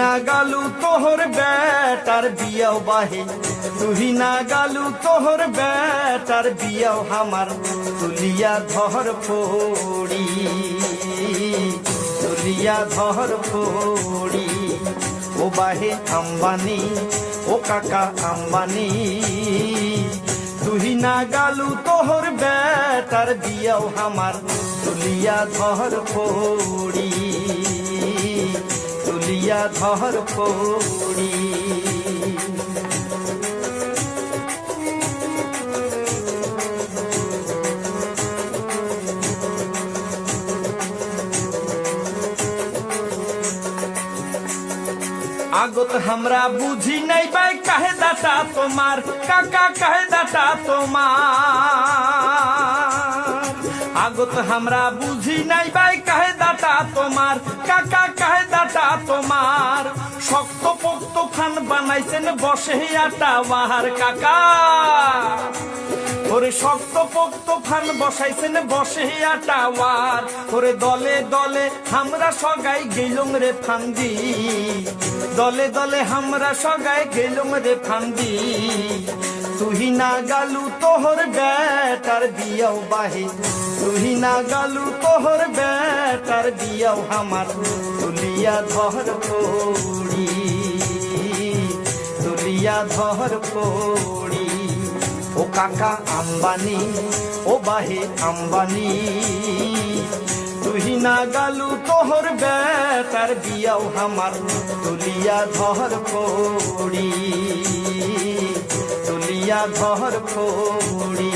না গালু তোহর বেটার বিয়াও বাহে তুহি না গালু তোহর বেটার বিয়াও হামার। তুলিয়া ধর ফোড়ি, তুলিয়া ধর ফোড়ি। ও বাহে আম্বানি, ও কাকা আম্বানি। তুহি না গালু তোহর বেটার বিয়াও হামার। তুলিয়া ধর ফোড়ি। তুলিয়া ধর ফোড়ি আগত আমরা বুঝি নাই বাই কাহে দাটা তোমার? কাকা, কাহে দাটা তোমার? আগত আমরা বুঝি নাই বাই কাহে দাটা তোমার? কাকা তোমার শক্ত পোক্ত খান বানাইছেন বসে আটা কাকা। ওরে শক্ত বসাইছেন বসে ওরে দলে দলে আমরা সগাই গেলুম রে ফান্দি। দলে দলে আমরা সগাই গেলুম রে ফান্দি। তুহি না গালু তোহর বেটার বিয়াও বাহি তুহি না গালু তোহর বেটার বিয়াও আমার তুলিয়া ধর পড়ি, তুলিয়া ধর পড়ি। ও কাকা আম্বানি, ও বাহে আম্বানি, তুহি না গালু তোহর বেটার বিয়াও হামার। তুলিয়া ধর পড়ি, তুলিয়া ধর পড়ি।